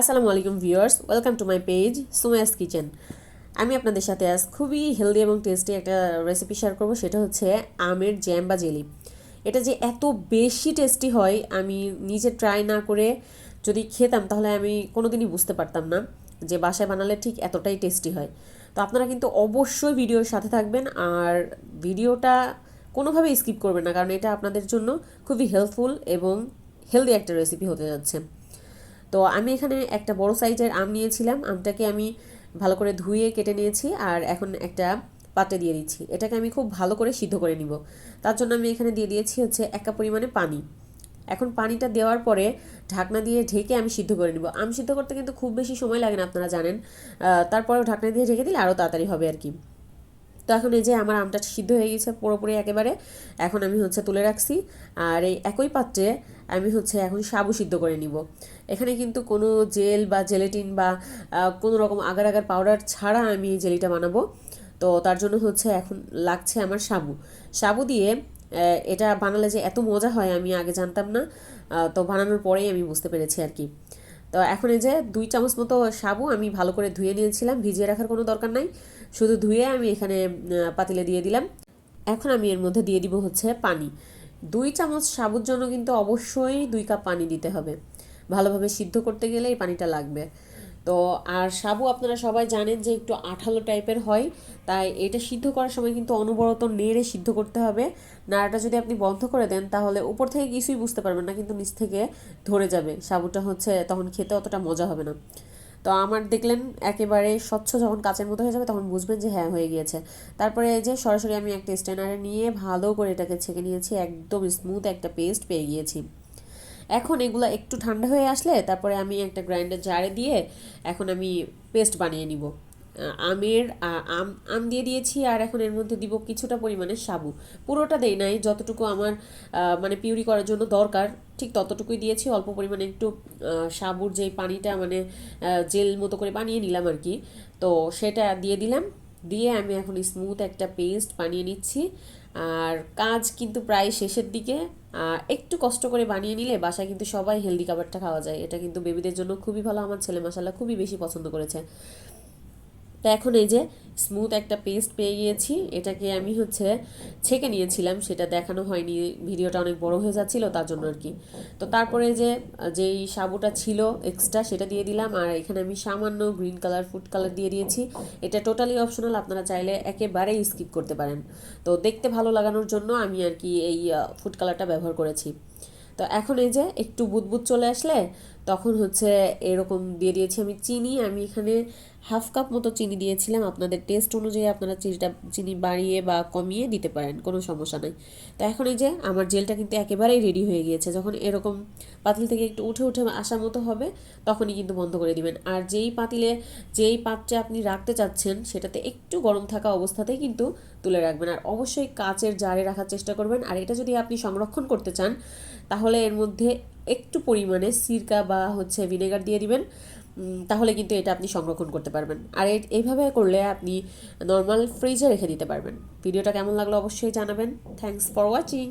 আসসালামু আলাইকুম viewers, welcome to my page Sumaya's kitchen. আমি আপনাদের সাথে আজ খুবই হেলদি এবং টেস্টি একটা রেসিপি শেয়ার করব, সেটা হচ্ছে আমের জ্যাম বা জেলি। এটা যে এত বেশি টেস্টি হয়, আমি নিজে ট্রাই না করে যদি খেতাম, তাহলে আমি কোনোদিনই বুঝতে পারতাম না যে বাসায় বানালে ঠিক এতটাই টেস্টি হয়। তো আপনারা কিন্তু অবশ্যই ভিডিওর সাথে থাকবেন, আর ভিডিওটা কোনোভাবেই স্কিপ করবেন না, কারণ এটা আপনাদের জন্য খুবই হেল্পফুল এবং হেলদি একটা রেসিপি হতে যাচ্ছে। তো আমি এখানে একটা বড় সাইজের আম নিয়েছিলাম। আমটাকে আমি ভালো করে ধুয়ে কেটে নিয়েছি আর এখন একটা পাত্রে দিয়ে দিচ্ছি। এটাকে আমি খুব ভালো করে সিদ্ধ করে নিব। তার জন্য আমি এখানে দিয়ে দিয়েছি হচ্ছে এক কাপ পরিমাণে পানি। এখন পানিটা দেওয়ার পরে ঢাকনা দিয়ে ঢেকে আমি সিদ্ধ করে নিব। আম সিদ্ধ করতে কিন্তু খুব বেশি সময় লাগে না, আপনারা জানেন। তারপরেও ঢাকনা দিয়ে ঢেকে দিলে আরও তাড়াতাড়ি হবে আর কি। তো এখন এই যে আমার আমটা সিদ্ধ হয়ে গেছে পুরোপুরি একেবারে, এখন আমি হচ্ছে তুলে রাখছি। আর এই একই পাত্রে আমি হচ্ছে এখন সাবু সিদ্ধ করে নিব। এখানে কিন্তু কোনো জেল বা জেলেটিন বা কোনো রকম আগার আগার পাউডার ছাড়া আমি এই জেলিটা বানাবো। তো তার জন্য হচ্ছে এখন লাগছে আমার সাবু। সাবু দিয়ে এটা বানালে যে এত মজা হয় আমি আগে জানতাম না। তো বানানোর পরেই আমি বুঝতে পেরেছি আর কি। তো এখন এই যে দুই চামচ মতো সাবু আমি ভালো করে ধুয়ে নিয়েছিলাম, ভিজিয়ে রাখার কোনো দরকার নাই। শুধু ধুয়ে আমি এখানে পাতিলে দিয়ে দিলাম। এখন আমি এর মধ্যে দিয়ে দিব হচ্ছে পানি। দুই চামচ সাবুর জন্য কিন্তু অবশ্যই দুই কাপ পানি দিতে হবে। ভালোভাবে সিদ্ধ করতে গেলে এই পানিটা লাগবে। তো আর সাবু, আপনারা সবাই জানেন যে একটু আঠালো টাইপের হয়, তাই এটা সিদ্ধ করার সময় কিন্তু অনবরত নেড়ে সিদ্ধ করতে হবে। নাড়াটা যদি আপনি বন্ধ করে দেন, তাহলে উপর থেকে কিছুই বুঝতে পারবেন না, কিন্তু নিচ থেকে ধরে যাবে। সাবুটা হচ্ছে তখন খেতে অতটা মজা হবে না। তো আমার দেখলেন একেবারে স্বচ্ছ যখন কাচের মতো হয়ে যাবে, তখন বুঝবেন যে হ্যাঁ হয়ে গিয়েছে। তারপরে যে সরাসরি আমি একটা স্টেনারে নিয়ে ভালো করে এটাকে ছেঁকে নিয়েছি, একদম স্মুথ একটা পেস্ট পেয়ে গিয়েছি। এখন এগুলো একটু ঠান্ডা হয়ে আসলে তারপরে আমি একটা গ্রাইন্ডার জারে দিয়ে এখন আমি পেস্ট বানিয়ে নিব। আমের আম আম দিয়ে দিয়েছি আর এখন এর মধ্যে দিব কিছুটা পরিমাণে সাবু। পুরোটা দেই নাই, যতটুকু আমার মানে পিউরি করার জন্য দরকার, ঠিক ততটুকুই দিয়েছি, অল্প পরিমাণে একটু সাবুর যেই পানিটা মানে জেল মতো করে বানিয়ে নিলাম আর কি। তো সেটা দিয়ে দিলাম, দিয়ে আমি এখন স্মুথ একটা পেস্ট বানিয়ে নিচ্ছি। আর কাজ কিন্তু প্রায় শেষের দিকে একটু কষ্ট করে বানিয়ে নিলে বাসায় কিন্তু সবাই হেলদি খাবারটা খাওয়া যায়। এটা কিন্তু বেবিদের জন্য খুবই ভালো। আমার ছেলে মশালা খুবই বেশি পছন্দ করেছে। তো এখন এই যে স্মুথ একটা পেস্ট পেয়ে গিয়েছি, এটাকে আমি হচ্ছে ছেঁকে নিয়েছিলাম, সেটা দেখানো হয়নি, ভিডিওটা অনেক বড় হয়ে যাচ্ছিল তার জন্য আর কি। তো তারপরে যে, যেই সাবুটা ছিল এক্সট্রা সেটা দিয়ে দিলাম, আর এখানে আমি সামান্য গ্রিন কালার ফুড কালার দিয়ে দিয়েছি। এটা টোটালি অপশনাল আপনারা চাইলে একেবারেই স্কিপ করতে পারেন। তো দেখতে ভালো লাগানোর জন্য আমি আর কি এই ফুড কালারটা ব্যবহার করেছি। তো এখন এই যে একটু বুদবুদ চলে আসলে তখন হচ্ছে এরকম দিয়ে দিয়েছি। আমি চিনি, আমি এখানে হাফ কাপ মতো চিনি দিয়েছিলাম। আপনাদের টেস্ট অনুযায়ী আপনারা চিনিটা, চিনি বাড়িয়ে বা কমিয়ে দিতে পারেন, কোনো সমস্যা নাই। তো এখন এই যে আমার জেলটা কিন্তু একেবারেই রেডি হয়ে গিয়েছে। যখন এরকম পাতিল থেকে একটু উঠে উঠে আসার মতো হবে, তখনই কিন্তু বন্ধ করে দিবেন। আর যেই পাতিলে, যেই পাত্রে আপনি রাখতে চাচ্ছেন, সেটাতে একটু গরম থাকা অবস্থাতেই কিন্তু তুলে রাখবেন। আর অবশ্যই কাচের জারে রাখার চেষ্টা করবেন। আর এটা যদি আপনি সংরক্ষণ করতে চান, তাহলে এর মধ্যে একটু পরিমাণে সিরকা বা হচ্ছে ভিনেগার দিয়ে দিবেন তাহলে কিন্তু এটা আপনি সংরক্ষণ করতে পারবেন। আর এইভাবে করলে আপনি নর্মাল ফ্রিজে রেখে দিতে পারবেন। ভিডিওটা কেমন লাগল অবশ্যই জানাবেন। Thanks for watching